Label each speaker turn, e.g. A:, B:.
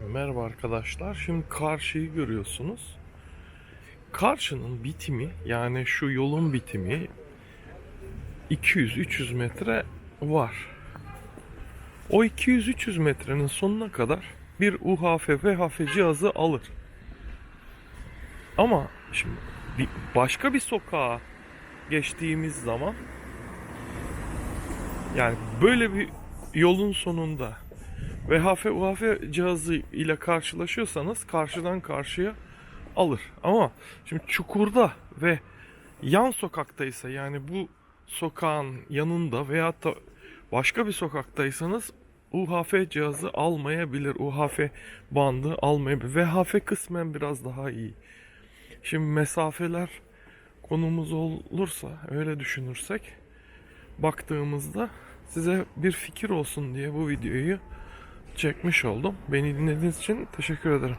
A: Merhaba arkadaşlar. Şimdi karşıyı görüyorsunuz. Karşının bitimi yani şu yolun bitimi 200-300 metre var. O 200-300 metrenin sonuna kadar bir UHF VHF cihazı alır. Ama şimdi bir başka bir sokağa geçtiğimiz zaman yani böyle bir yolun sonunda VHF UHF cihazı ile karşılaşıyorsanız karşıdan karşıya alır. Ama şimdi çukurda ve yan sokaktaysa yani bu sokağın yanında veyahut da başka bir sokaktaysanız UHF cihazı almayabilir. UHF bandı almayabilir. VHF kısmen biraz daha iyi. Şimdi mesafeler konumuz olursa öyle düşünürsek baktığımızda size bir fikir olsun diye bu videoyu çekmiş oldum. Beni dinlediğiniz için teşekkür ederim.